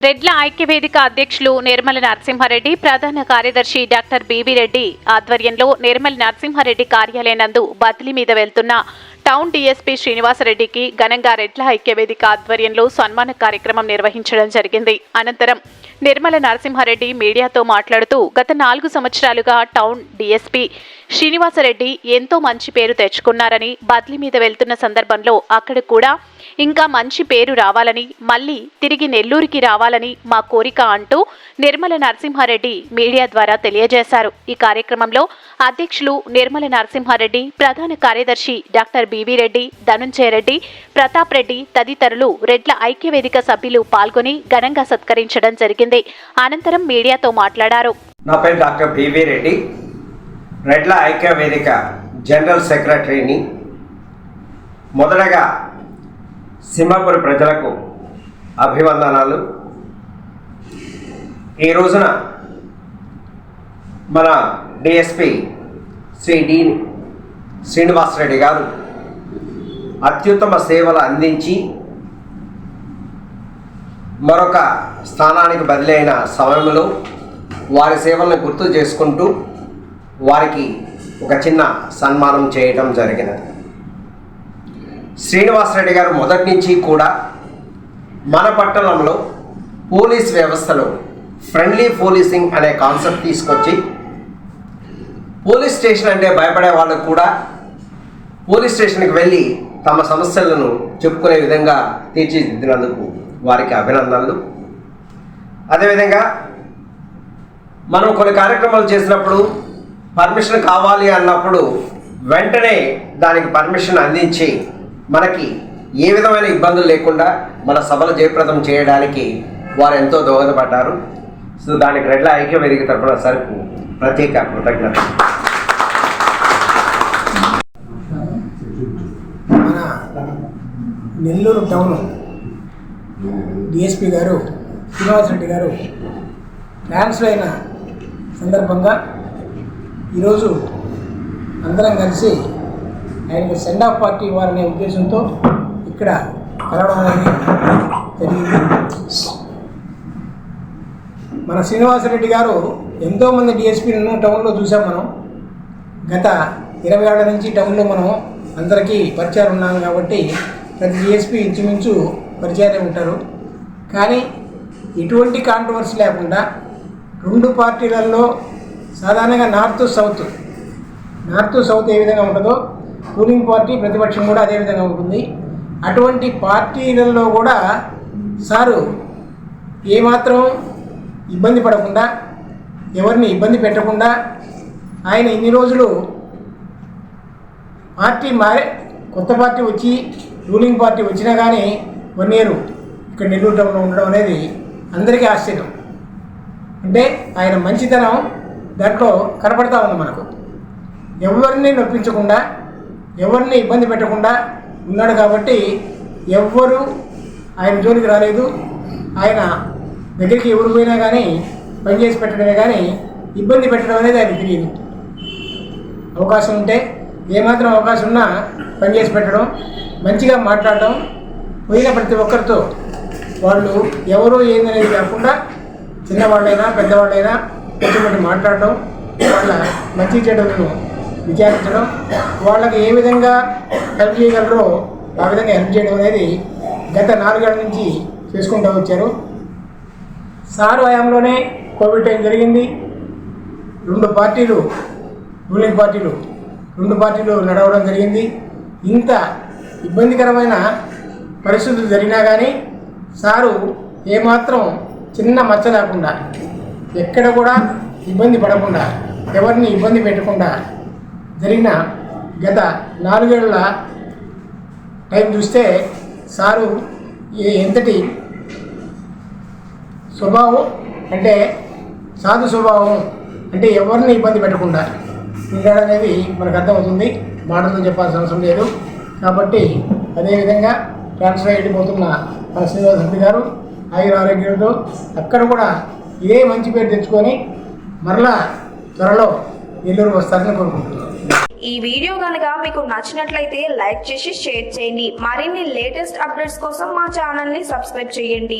రెడ్ల ఐక్యవేదిక అధ్యక్షులు నిర్మల నరసింహారెడ్డి ప్రధాన కార్యదర్శి డాక్టర్ బీవీ రెడ్డి ఆధ్వర్యంలో నిర్మల నరసింహారెడ్డి కార్యాలయనందు బదిలీ మీద వెళ్తున్న టౌన్ డీఎస్పీ శ్రీనివాసరెడ్డికి ఘనంగా రెడ్ల ఐక్యవేదిక ఆధ్వర్యంలో సన్మాన కార్యక్రమం నిర్వహించడం జరిగింది. అనంతరం నిర్మల నరసింహారెడ్డి మీడియాతో మాట్లాడుతూ గత నాలుగు సంవత్సరాలుగా టౌన్ డీఎస్పీ శ్రీనివాసరెడ్డి ఎంతో మంచి పేరు తెచ్చుకున్నారని బదిలీ మీద వెళ్తున్న సందర్భంలో అక్కడ కూడా ఇంకా మంచి పేరు రావాలని మళ్ళీ తిరిగి నెల్లూరుకి రావాలని మా కోరిక అంటూ నిర్మల నరసింహారెడ్డి మీడియా ద్వారా తెలియజేశారు. ఈ కార్యక్రమంలో అధ్యక్షులు నిర్మల నరసింహారెడ్డి ప్రధాన కార్యదర్శి doctor B V Reddy Dhanunjaya Reddy Pratap Reddy తదితరులు రెడ్ల ఐక్యవేదిక సభ్యులు పాల్గొని ఘనంగా సత్కరించడం జరిగింది. అనంతరం మీడియాతో మాట్లాడారు. నా పేరు డాక్టర్ పివి రెడ్డి. రెడ్ల ఐక్య వేదిక జనరల్ సెక్రటరీని. మొదటగా సింహపురి ప్రజలకు అభివందనాలు. ఈ రోజున మన డిఎస్పి శ్రీ డి శ్రీనివాసరెడ్డి గారు అత్యుత్తమ సేవలు అందించి మరొక స్థానానికి బదిలీ అయిన సమయంలో వారి సేవలను గుర్తు చేసుకుంటూ వారికి ఒక చిన్న సన్మానం చేయడం జరిగినది. శ్రీనివాసరెడ్డి గారు మొదటి నుంచి కూడా మన పట్టణంలో పోలీస్ వ్యవస్థలో ఫ్రెండ్లీ పోలీసింగ్ అనే కాన్సెప్ట్ తీసుకొచ్చి పోలీస్ స్టేషన్ అంటే భయపడే వాళ్ళకు కూడా పోలీస్ స్టేషన్కి వెళ్ళి తమ సమస్యలను చెప్పుకునే విధంగా తీర్చిదిద్దినందుకు వారికి అభినందనలు. అదేవిధంగా మనం కొన్ని కార్యక్రమాలు చేసినప్పుడు పర్మిషన్ కావాలి అన్నప్పుడు వెంటనే దానికి పర్మిషన్ అందించి మనకి ఏ విధమైన ఇబ్బందులు లేకుండా మన సభలు జయప్రదం చేయడానికి వారు ఎంతో దోహదపడ్డారు. సో దానికి రెడ్ల ఐక్య వేదిక తరఫున సరుకు ప్రత్యేక కృతజ్ఞత. మన నెల్లూరు టౌన్ డిఎస్పి గారు శ్రీనివాస్ రెడ్డి గారు ట్రాన్స్ఫర్ అయిన సందర్భంగా ఈరోజు అందరం కలిసి ఆయనకు సెండ్ ఆఫ్ పార్టీ ఇవ్వాలనే ఉద్దేశంతో ఇక్కడ కలవడం అనేది జరిగింది. మన శ్రీనివాసరెడ్డి గారు ఎంతోమంది డిఎస్పీలను టౌన్లో చూసాం మనం. గత ఇరవై ఏళ్ళ నుంచి టౌన్లో మనం అందరికీ పరిచయాలు ఉన్నాం కాబట్టి ప్రతి డిఎస్పీ ఇంచుమించు పరిచయాలే ఉంటారు. కానీ ఎటువంటి కాంట్రవర్సీ లేకుండా రెండు పార్టీలలో సాధారణంగా నార్త్ సౌత్. నార్త్ సౌత్ ఏ విధంగా ఉంటుందో రూలింగ్ పార్టీ ప్రతిపక్షం కూడా అదేవిధంగా ఉంటుంది. అటువంటి పార్టీలలో కూడా సారు ఏమాత్రం ఇబ్బంది పడకుండా ఎవరిని ఇబ్బంది పెట్టకుండా ఆయన ఇన్ని రోజులు పార్టీ మారే కొత్త పార్టీ వచ్చి రూలింగ్ పార్టీ వచ్చినా కానీ వన్ ఇయర్ ఇక్కడ నెల్లూరు టౌన్లో ఉండడం అనేది అందరికీ ఆశ్చర్యం. అంటే ఆయన మంచితనం దాంట్లో కనపడతా ఉంది మనకు. ఎవరిని నొప్పించకుండా ఎవరిని ఇబ్బంది పెట్టకుండా ఉన్నాడు కాబట్టి ఎవ్వరు ఆయన జోలికి రాలేదు. ఆయన దగ్గరికి ఎవరు పోయినా కానీ పనిచేసి పెట్టడమే కానీ ఇబ్బంది పెట్టడం అనేది ఆయన తెలియదు. అవకాశం ఉంటే ఏమాత్రం అవకాశం ఉన్నా పనిచేసి పెట్టడం మంచిగా మాట్లాడడం పోయిన ప్రతి ఒక్కరితో వాళ్ళు ఎవరు ఏందనేది కాకుండా చిన్నవాళ్ళైనా పెద్దవాళ్ళైనా కొంచెం మాట్లాడడం వాళ్ళ మంచి చెడులను విచారించడం వాళ్ళకి ఏ విధంగా హెల్ప్ చేయగలరో ఆ విధంగా హెల్ప్ చేయడం అనేది గత నాలుగేళ్ళ నుంచి చేసుకుంటూ వచ్చారు. సారు హయాంలోనే కోవిడ్ టైం జరిగింది. రెండు పార్టీలు రూలింగ్ పార్టీలు రెండు పార్టీలు నడవడం జరిగింది. ఇంత ఇబ్బందికరమైన పరిస్థితులు జరిగినా కానీ సారు ఏమాత్రం చిన్న మచ్చ లేకుండా ఎక్కడ కూడా ఇబ్బంది పడకుండా ఎవరిని ఇబ్బంది పెట్టకుండా జరిగిన గత నాలుగేళ్ళ టైం చూస్తే సారు ఎంతటి స్వభావం అంటే సాధు స్వభావం అంటే ఎవరిని ఇబ్బంది పెట్టకుండా ఉండడం అనేది మనకు అర్థమవుతుంది. మాటలతో చెప్పాల్సిన అవసరం లేదు. కాబట్టి అదేవిధంగా ట్రాన్స్ఫర్ అయిపోతున్న మన శ్రీనివాస్ రెడ్డి గారు ఆయుర ఆరోగ్యంతో అక్కడ కూడా ఇదే మంచి పేరు తెచ్చుకొని మరలా త్వరలో ఎల్లూరు వస్తారని కోరుకుంటున్నాను. ఈ వీడియో కనుక మీకు నచ్చినట్లయితే లైక్ చేసి షేర్ చేయండి. మరిన్ని లేటెస్ట్ అప్డేట్స్ కోసం మా ఛానల్ని సబ్స్క్రైబ్ చేయండి.